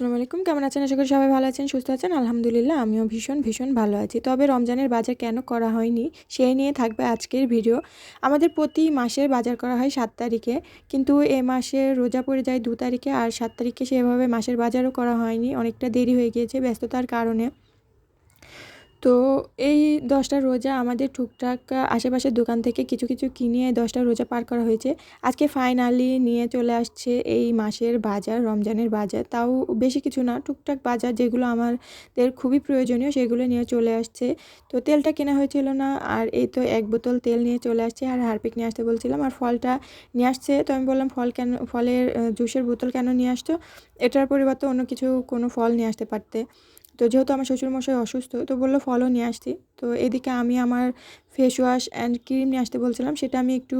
আসসালামু আলাইকুম। কেমন আছেন? আশা করি সবাই ভালো আছেন, সুস্থ আছেন। আলহামদুলিল্লাহ, আমিও ভীষণ ভীষণ ভালো আছি। তবে রমজানের বাজার কেন করা হয়নি সেই নিয়ে থাকবে আজকের ভিডিও। আমাদের প্রতি মাসের বাজার করা হয় সাত তারিখে, কিন্তু এ মাসে রোজা পড়ে যায় দু তারিখে, আর সাত তারিখে সেভাবে মাসের বাজারও করা হয়নি। অনেকটা দেরি হয়ে গিয়েছে ব্যস্ততার কারণে। তো এই দশটা রোজা আমাদের টুকটাক আশেপাশের দোকান থেকে কিছু কিছু কিনে দশটা রোজা পার করা হয়েছে। আজকে ফাইনালি নিয়ে চলে আসছে এই মাসের বাজার, রমজানের বাজার। তাও বেশি কিছু না, টুকটাক বাজার যেগুলো আমাদের খুবই প্রয়োজনীয় সেগুলো নিয়ে চলে আসছে। তো তেলটা কেনা হয়েছিল না, আর এই তো এক বোতল তেল নিয়ে চলে আসছে, আর হারপিক নিয়ে আসতে বলছিলাম, আর ফলটা নিয়ে আসছে। তো আমি বললাম, ফল কেন, ফলের জুসের বোতল কেন নিয়ে আসতো এটার পরিবর্তে অন্য কিছু কোনো ফল নিয়ে আসতে পারতে। তো যেহেতু আমার শ্বশুরমশাই অসুস্থ তো বলল ফলও নিয়ে আসছি তো এদিকে আমি আমার ফেস ওয়াশ অ্যান্ড ক্রিম নিয়ে আসতে বলছিলাম, সেটা আমি একটু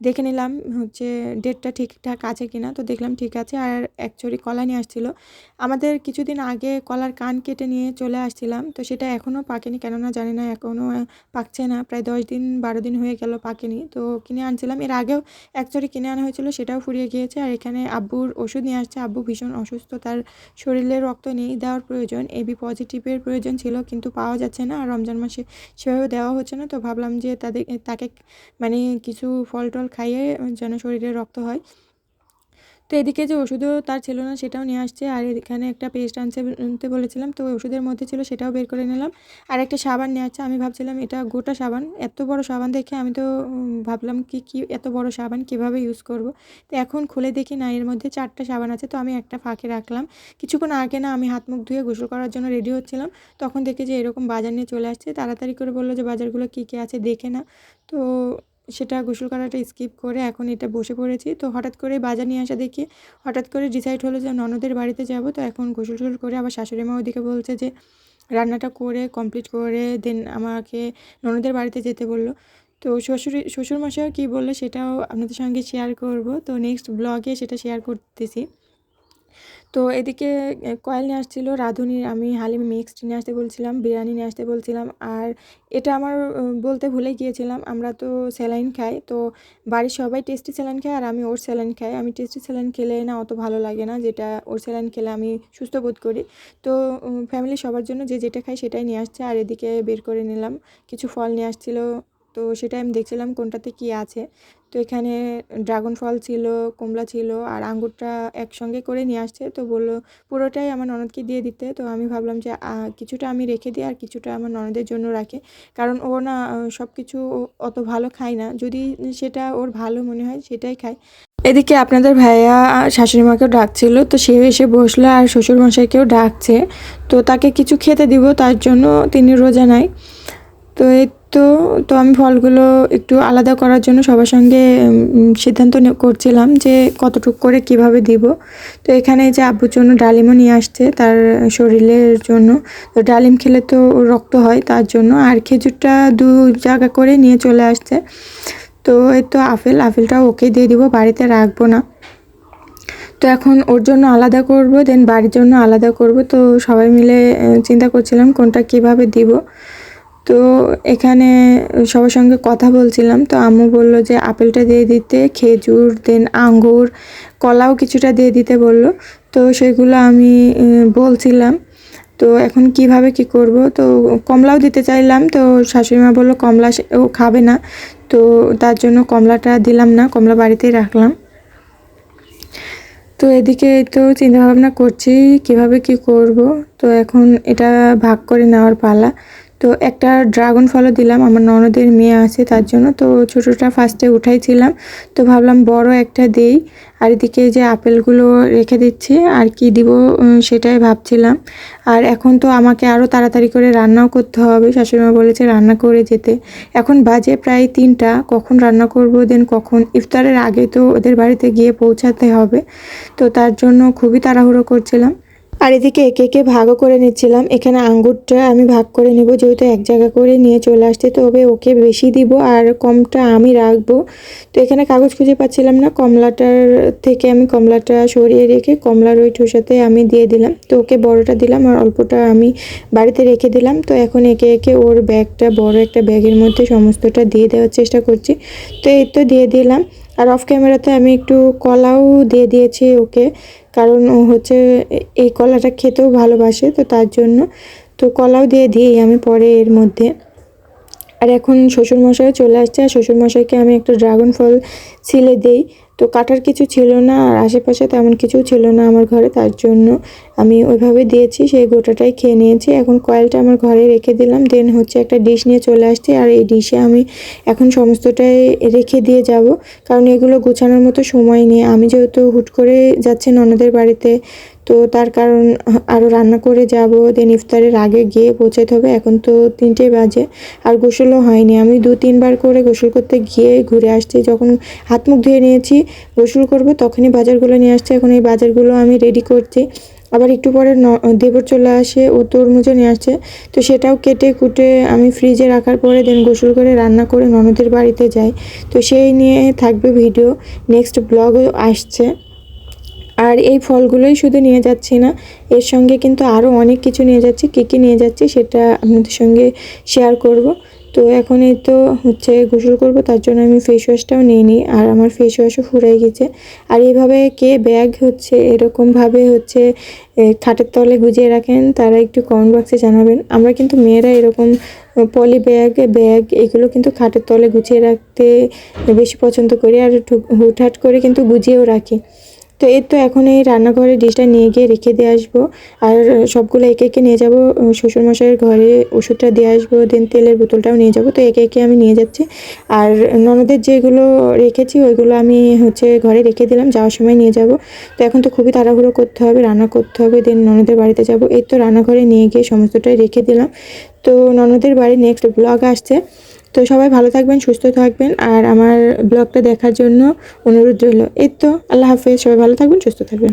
দেখে নিলাম, হচ্ছে ডেটটা ঠিকঠাক আছে কিনা, তো দেখলাম ঠিক আছে, আর ছড়ি কলা নিয়ে আসছিল। আমাদের কিছুদিন আগে কলার কান কেটে নিয়ে চলে আসছিলাম, তো সেটা এখনও পাকেনি, কেননা জানি না, এখনও পাকছে না, প্রায় দশ দিন, বারো দিন হয়ে গেল পাকেনি, তো কিনে আনছিলাম। এর আগেও ছড়ি কিনে আনা হয়েছিল, সেটাও ফুরিয়ে গিয়েছে, আর এখানে আব্বুর ওষুধ নিয়ে আসছে, আব্বু ভীষণ অসুস্থ, তার শরীরে রক্ত নেই দেওয়ার প্রয়োজন এবি পজিটিভের প্রয়োজন ছিল, কিন্তু পাওয়া যাচ্ছে না, আর রমজান মাসে সেভাবে দেওয়া হচ্ছে না, তো ভাবলাম যে তাদের তাকে মানে কিছু ফল টল খাইয়ে যেন শরীরে রক্ত হয়। তো এদিকে যে ওষুধও তার ছিল না, সেটাও নিয়ে আসছে। আর এখানে একটা পেস্ট আনছে আনতে বলেছিলাম, তো ওষুধের মধ্যে ছিল, সেটাও বের করে নিলাম। আর একটা সাবান নিয়ে আসছে, আমি ভাবছিলাম এটা গোটা সাবান, এত বড় সাবান দেখে আমি তো ভাবলাম কি কি এত বড় সাবান কীভাবে ইউজ করব? তো এখন খুলে দেখি না, এর মধ্যে চারটা সাবান আছে, তো আমি একটা ফাঁকে রাখলাম। কিছুক্ষণ আগে না আমি হাত মুখ ধুয়ে গোসল করার জন্য রেডি হচ্ছিলাম, তখন দেখি যে এরকম বাজার নিয়ে চলে আসছে। তাড়াতাড়ি করে বলল যে বাজারগুলো কী কী আছে, দেখে না। তো সেটা গোসল করাটা স্কিপ করে এখন এটা বসে পড়েছি। তো হঠাৎ করে বাজার নিয়ে আসা দেখি, হঠাৎ করে ডিসাইড হলো যে ননদের বাড়িতে যাব। তো এখন গোসল টোসল করে আবার শাশুড়ি মা ওদিকে বলছে যে রান্নাটা করে কমপ্লিট করে দেন আমাকে ননদের বাড়িতে যেতে বলল। তো শ্বশুরি, শ্বশুরমশাইও কী বলল সেটাও আপনাদের সঙ্গে শেয়ার করব। তো নেক্সট ব্লগে সেটা শেয়ার করতেছি। তো এদিকে কয়েল নিয়ে আসছিল রাঁধুনি আমি হালিম মিক্সড নিয়ে আসতে বলছিলাম, বিরিয়ানি নিয়ে আসতে বলছিলাম, আর এটা আমার বলতে ভুলে গিয়েছিলাম, আমরা তো স্যালাইন খাই, তো বাড়ির সবাই টেস্টি স্যালাইন খায়, আর আমি ওর স্যালাইন খাই। আমি টেস্টি স্যালাইন খেলে না অত ভালো লাগে না, যেটা ওর স্যালাইন খেলে আমি সুস্থ বোধ করি। তো ফ্যামিলি সবার জন্য যে যেটা খাই সেটাই নিয়ে আসছে, আর এদিকে বের করে নিলাম, কিছু ফল নিয়ে আসছিল তো সেটা আমি দেখছিলাম কোনটাতে কি আছে। তো এখানে ড্রাগন ফল ছিল কমলা ছিল আর আঙ্গুরটা একসঙ্গে করে নিয়ে আসছে। তো বলল, পুরোটাই আমার ননদকে দিয়ে দিতে। তো আমি ভাবলাম যে কিছুটা আমি রেখে দিই আর কিছুটা আমার ননদের জন্য রাখি। কারণ ও না সব কিছু অত ভালো খায় না। যদি সেটা ওর ভালো মনে হয়, সেটাই খায়। এদিকে আপনাদের ভাইয়া শাশুড়ি মাকেও ডাকছিল। তো সে এসে বসল আর শ্বশুর মশাইকেও ডাকছে। তো তাকে কিছু খেতে দিব, তার জন্য তিনি রোজা নাই। তো এই তো তো আমি ফলগুলো একটু আলাদা করার জন্য সবার সঙ্গে সিদ্ধান্ত করছিলাম যে কতটুকু করে কীভাবে দিব। তো এখানে যে আব্বুর জন্য ডালিমও নিয়ে আসছে তার শরীরের জন্য। তো ডালিম খেলে তো রক্ত হয় তার জন্য। আর খেজুরটা দু জায়গা করে নিয়ে চলে আসছে। তো এই তো আপেল আপেলটাও ওকে দিয়ে দিব, বাড়িতে রাখব না। তো এখন ওর জন্য আলাদা করব, দেন বাড়ির জন্য আলাদা করব। তো সবাই মিলে চিন্তা করছিলাম কোনটা কীভাবে দিব। তো এখানে সবার সঙ্গে কথা বলছিলাম, তো আম্মু বলল যে আপেলটা দিয়ে দিতে, খেজুর, দেন আঙ্গুর, কলাও কিছুটা দিয়ে দিতে বলল। তো সেগুলো আমি বলছিলাম। তো এখন কীভাবে কি করব? তো কমলাও দিতে চাইলাম, তো শাশুড়িমা বলল কমলা ও খাবে না। তো তার জন্য কমলাটা দিলাম না, কমলা বাড়িতেই রাখলাম। তো এদিকে তো চিন্তা ভাবনা করছি, কীভাবে কি করব? তো এখন এটা ভাগ করে নেওয়ার পালা। তো একটা ড্রাগন ফলও দিলাম, আমার ননদের মেয়ে আছে তার জন্য। তো ছোটোটা ফার্স্টে উঠাইছিলাম, তো ভাবলাম বড় একটা দেই, আর এদিকে যে আপেলগুলো রেখে দিচ্ছি, আর কি দিব সেটাই ভাবছিলাম। আর এখন তো আমাকে আরও তাড়াতাড়ি করে রান্নাও করতে হবে, শাশুড়িমা বলেছে রান্না করে যেতে। এখন বাজে প্রায় তিনটা, কখন রান্না করব দেন কখন ইফতারের আগে তো ওদের বাড়িতে গিয়ে পৌঁছাতে হবে। তো তার জন্য খুবই তাড়াহুড়ো করছিলাম। আর এদিকে একে একে ভাগও করে নিচ্ছিলাম। এখানে আঙ্গুরটা আমি ভাগ করে নেব, যেহেতু এক জায়গা করে নিয়ে চলে আসছে তবে ওকে বেশি দিব আর কমটা আমি রাখব। তো এখানে কাগজ খুঁজে পাচ্ছিলাম না, কমলাটার থেকে আমি কমলাটা সরিয়ে রেখে কমলার ওই ঠোসাতে আমি দিয়ে দিলাম। তো ওকে বড়টা দিলাম আর অল্পটা আমি বাড়িতে রেখে দিলাম। তো এখন একে একে ওর ব্যাগটা, বড় একটা ব্যাগের মধ্যে সমস্তটা দিয়ে দেওয়ার চেষ্টা করছি। তো এই তো দিয়ে দিলাম। আর অফ ক্যামেরাতে আমি একটু কলাও দিয়ে দিয়েছি ওকে, কারণ ও হচ্ছে এই কলাটা খেতেও ভালোবাসে, তো তার জন্য। তো কলাও দিয়ে দিই আমি পরে এর মধ্যে। আর এখন শ্বশুরমশাই চলে আসছে, আর শ্বশুরমশাইকে আমি একটা ড্রাগন ফল ছিলে দেই। তো কাটার কিছু ছিল না আর আশেপাশে তেমন কিছু ছিল না আমার ঘরে, তার জন্য আমি ওইভাবে দিয়েছি, সেই গোটাটাই খেয়ে নিয়েছি। এখন কয়েলটা আমার ঘরে রেখে দিলাম দেন হচ্ছে একটা ডিশ নিয়ে চলে আসছি আর এই ডিশে আমি এখন সমস্তটাই রেখে দিয়ে যাব, কারণ এগুলো গোছানোর মতো সময় নেই। আমি যেহেতু হুট করে যাচ্ছি ননদের বাড়িতে, তো তার কারণ আরও রান্না করে যাব দেন ইফতারের আগে গিয়ে পৌঁছাতে হবে। এখন তো তিনটে বাজে, আর গোসলও হয়নি। আমি দু তিনবার করে গোসল করতে গিয়ে ঘুরে আসছি, যখন হাত মুখ ধুয়ে নিয়েছি গোসল করব, তখনই বাজারগুলো নিয়ে আসছে। এখন এই বাজারগুলো আমি রেডি করছি। আবার একটু পরে দেবর চলে আসে, ও তরমুজও নিয়ে আসছে। তো সেটাও কেটে কুটে আমি ফ্রিজে রাখার পরে দেন গোসল করে রান্না করে ননদের বাড়িতে যাই। তো সেই নিয়ে থাকবে ভিডিও নেক্সট ব্লগও আসছে। আর এই ফলগুলোই শুধু নিয়ে যাচ্ছি না, এর সঙ্গে কিন্তু আরও অনেক কিছু নিয়ে যাচ্ছি। কী কী নিয়ে যাচ্ছি সেটা আপনাদের সঙ্গে শেয়ার করব। তো এখন এই তো হচ্ছে গোসল করব, তার জন্য আমি ফেস ওয়াশটাও নিয়ে নিই। আর আমার ফেস ওয়াশও ফুরাই গেছে। আর এইভাবে কে ব্যাগ হচ্ছে, এরকমভাবে হচ্ছে খাটের তলে গুজিয়ে রাখেন, তারা একটু কমেন্ট বক্সে জানাবেন। আমরা কিন্তু মেয়েরা এরকম পলি ব্যাগ ব্যাগ এগুলো কিন্তু খাটের তলে গুছিয়ে রাখতে বেশি পছন্দ করি। আর হুটহাট করে কিন্তু গুজিয়েও রাখি। তো এই তো এখন এই রান্নাঘরে ডিশটা নিয়ে গিয়ে রেখে দিয়ে আসব। আর সবগুলো একে একে নিয়ে যাব। শ্বশুরমশাইয়ের ঘরে ওষুধটা দিয়ে আসব, দেন তেলের বোতলটাও নিয়ে যাব। তো একে একে আমি নিয়ে যাচ্ছি। আর ননদের যেগুলো রেখেছি, ওইগুলো আমি হচ্ছে ঘরে রেখে দিলাম। যাওয়ার সময় নিয়ে যাব। তো এখন তো খুবই তাড়াহুড়ো করতে হবে, রান্না করতে হবে। দেন ননদের বাড়িতে যাব। এই তো রান্নাঘরে নিয়ে গিয়ে সমস্তটাই রেখে দিলাম। তো ননদের বাড়ি নেক্সট ব্লগ আসছে। তো সবাই ভালো থাকবেন, সুস্থ থাকবেন। আর আমার ব্লগটা দেখার জন্য অনুরোধ রইল। এই তো, আল্লাহ হাফেজ। সবাই ভালো থাকবেন, সুস্থ থাকবেন।